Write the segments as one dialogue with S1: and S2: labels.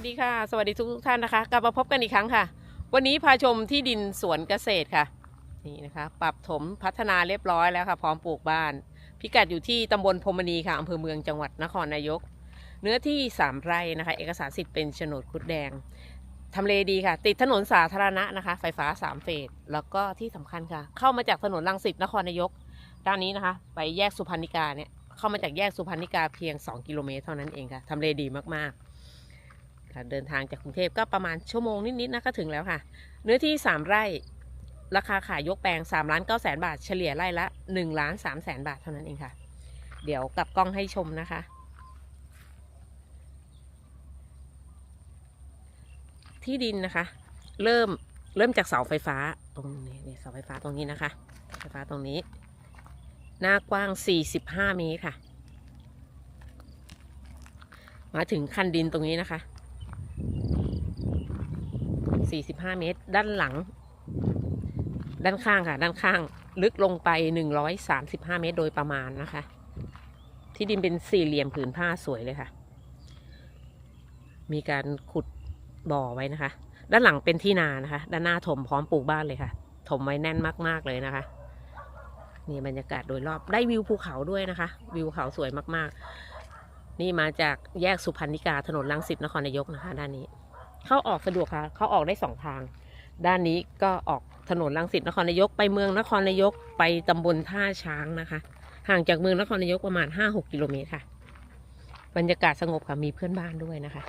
S1: วัสดีค่ะ สวัสดีทุกทุกท่านนะคะ กลับมาพบกันอีกครั้งค่ะ วันนี้พาชมที่ดินสวนเกษตรค่ะ นี่นะคะ ปรับถมพัฒนาเรียบร้อยแล้วค่ะ พร้อมปลูกบ้าน พิกัดอยู่ที่ตำบลพรมณีค่ะอำเภอเมืองจังหวัดนครนายก เนื้อที่ 3 ไร่นะคะ เอกสารสิทธิ์เป็นโฉนดคุดแดงทำเลดีค่ะ ติดถนนสาธารณะนะคะ ไฟฟ้า 3 เฟส แล้วก็ที่สำคัญค่ะ เข้ามาจากถนนรังสิตนครนายก ด้านนี้นะคะ ไปแยกสุพรรณิกาเนี่ย เข้ามาจากแยกสุพรรณิกาเพียง 2 กิโลเมตรเท่านั้นเองค่ะทำเลดีมากๆ เดินทางจากกรุงเทพก็ประมาณชั่วโมงนิดๆนะก็ถึงแล้วค่ะ เนื้อที่ 3 ไร่ ราคาขายยกแปลง3ล้าน9แสนบาท เฉลี่ยไร่ละ1ล้าน3แสนบาทเท่านั้นเองค่ะ เดี๋ยวกลับกล้องให้ชมนะคะ ที่ดินนะคะ เริ่มเริ่มจากเสาไฟฟ้าตรงนี้เสาไฟฟ้าตรงนี้นะคะ ไฟฟ้าตรงนี้ หน้ากว้าง 45 เมตรค่ะ มาถึงคันดินตรงนี้นะคะ 45 เมตร ด้านหลัง ด้านข้างค่ะ ด้านข้าง ลึกลงไป 135 เมตรโดยประมาณนะคะ ที่ดินเป็นสี่เหลี่ยมผืนผ้าสวยเลยค่ะ มีการขุดบ่อไว้นะคะ ด้านหลังเป็นที่นานะคะ ด้านหน้าถมพร้อมปลูกบ้านเลยค่ะ ถมไว้แน่นมาก ๆ เลยนะคะนี่บรรยากาศโดยรอบได้วิวภูเขาด้วยนะคะ วิวเขาสวยมากๆ นี่มาจากแยกสุพรรณิกาถนนลังสิตนครนายกนะคะ ด้านนี้ เข้าออกสะดวกค่ะ เข้าออกได้สองทาง ด้านนี้ก็ออกถนนลังสิตนครนายกไปเมืองนครนายกไปตำบลท่าช้างนะคะ ห่างจากเมืองนครนายกประมาณ5-6กิโลเมตรค่ะ บรรยากาศสงบค่ะมีเพื่อนบ้านด้วยนะคะ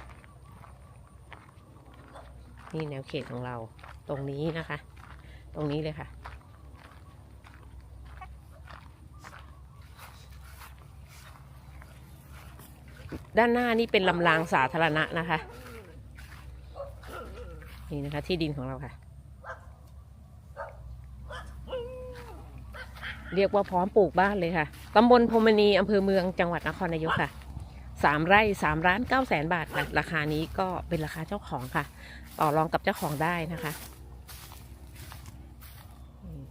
S1: นี่แนวเขตของเราตรงนี้นะคะ ตรงนี้เลยค่ะด้านหน้านี่เป็นลำรางสาธารณะนะคะ นี่นะคะที่ดินของเราค่ะ เรียกว่าพร้อมปลูกบ้านเลยค่ะตำบลพมณีอำเภอเมืองจังหวัดนครนายกค่ะสามไร่สามล้านเก้าแสนบาทค่ะราคานี้ก็เป็นราคาเจ้าของค่ะ ต่อรองกับเจ้าของได้นะคะ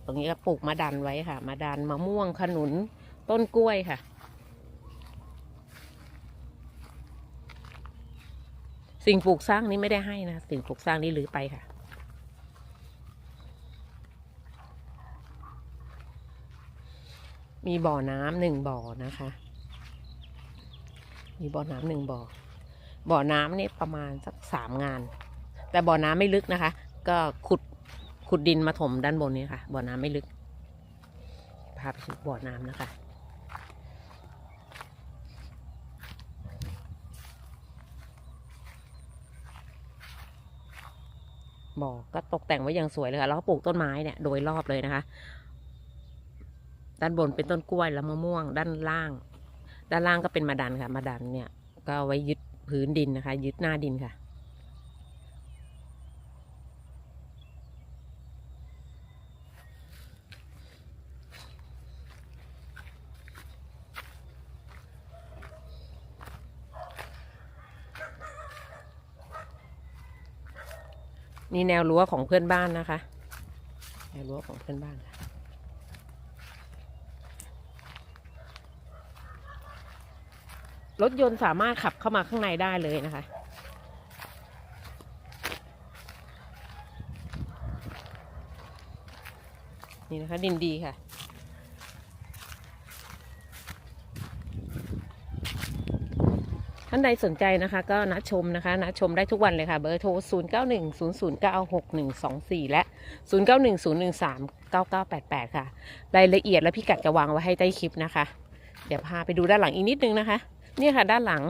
S1: ตรงนี้ก็ปลูกมะดันไว้ค่ะมะดันมะม่วงขนุนต้นกล้วยค่ะ สิ่งปลูกสร้างนี้ไม่ได้ให้นะ สิ่งปลูกสร้างนี้หรือไปค่ะ มีบ่อน้ำหนึ่งบ่อนะคะ มีบ่อน้ำหนึ่งบ่อ บ่อน้ำเนี่ยประมาณสักสามงาน แต่บ่อน้ำไม่ลึกนะคะ ก็ขุดขุดดินมาถมด้านบนนี้ค่ะ บ่อน้ำไม่ลึก พาไปดูบ่อน้ำนะคะ บ่อก็ตกแต่งไว้อย่างสวยเลยค่ะแล้วก็ปลูกต้นไม้เนี่ยโดยรอบเลยนะคะ ด้านบนเป็นต้นกล้วยแล้วมะม่วง ด้านล่าง ด้านล่างก็เป็นมาดันค่ะ มาดันเนี่ย ก็ไว้ยึดพื้นดินนะคะ ยึดหน้าดินค่ะ นี่แนวรั้วของเพื่อนบ้านนะคะ แนวรั้วของเพื่อนบ้านค่ะรถยนต์สามารถขับเข้ามาข้างในได้เลยนะคะ นี่นะคะดินดีค่ะานใดสนใจนะคะก็นัดชมนะคะนัดชมได้ทุกวันเลยค่ะ เบอร์โทร 0 9 1 0 0 9 6 1 2 4 และ 0 9 1 0 1 3 9 9 8 8 ค่ะ รายละเอียดและพิกัดจะวางไว้ให้ใต้คลิปนะคะ เดี๋ยวพาไปดูด้านหลังอีกนิดนึงนะคะ เนี่ยค่ะด้านหลัง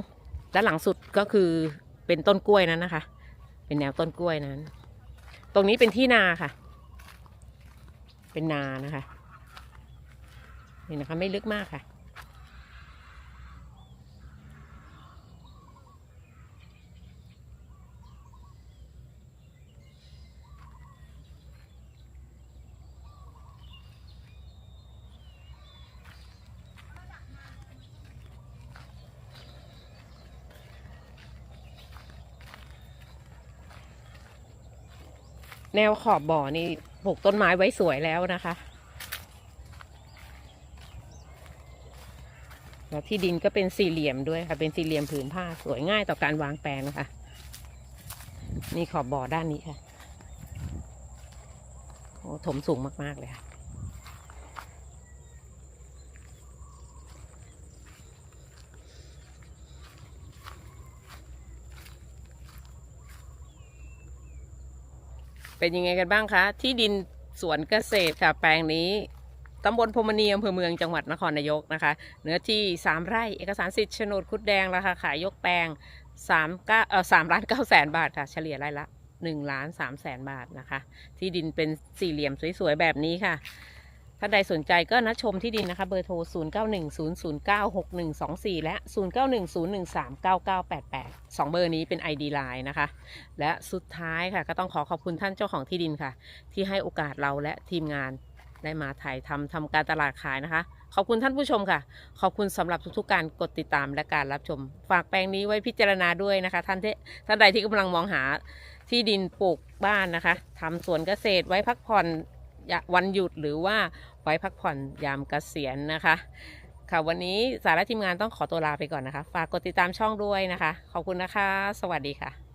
S1: ด้านหลังสุดก็คือเป็นต้นกล้วยนั้นนะคะ เป็นแนวต้นกล้วยนั้น ตรงนี้เป็นที่นาค่ะ เป็นนานะคะ นี่นะคะไม่ลึกมากค่ะ แนวขอบบ่อนี่ปลูกต้นไม้ไว้สวยแล้วนะคะ แล้วที่ดินก็เป็นสี่เหลี่ยมด้วยค่ะ เป็นสี่เหลี่ยมผืนผ้าสวยง่ายต่อการวางแปลงนะคะ นี่ขอบบ่อด้านนี้ค่ะ โอ้ถมสูงมาก ๆ เลยค่ะ เป็นยังไงกันบ้างคะ ที่ดินสวนเกษตรค่ะ แปลงนี้ตำบลพมณีอำเภอเมืองจังหวัดนครนายกนะคะ เนื้อที่ 3 ไร่ เอกสารสิทธิ์โฉนดคุดแดงราคาขายยกแปลง3เก้าเอ่อ3ล้านเก้าแสนบาทค่ะ เฉลี่ยไร่ละ1ล้าน3แสนบาทนะคะ ที่ดินเป็นสี่เหลี่ยมสวยๆแบบนี้ค่ะ ถ้าใดสนใจก็นัดชมที่ดินนะคะ เบอร์โทร 0910096124 และ 0910139988 2 เบอร์นี้เป็น ID Line นะคะ และสุดท้ายค่ะก็ต้องขอขอบคุณท่านเจ้าของที่ดินค่ะ ที่ให้โอกาสเราและทีมงานได้มาถ่ายทำทำการตลาดขายนะคะ ขอบคุณท่านผู้ชมค่ะ ขอบคุณสำหรับทุกๆการกดติดตามและการรับชม ฝากแปลงนี้ไว้พิจารณาด้วยนะคะ ท่านท่านใดที่กำลังมองหาที่ดินปลูกบ้านนะคะทำสวนเกษตรไว้พักผ่อน วันหยุดหรือว่าไว้พักผ่อนยามเกษียณนะคะ ค่ะวันนี้สาระทีมงานต้องขอตัวลาไปก่อนนะคะ ฝากกดติดตามช่องด้วยนะคะ ขอบคุณนะคะ สวัสดีค่ะ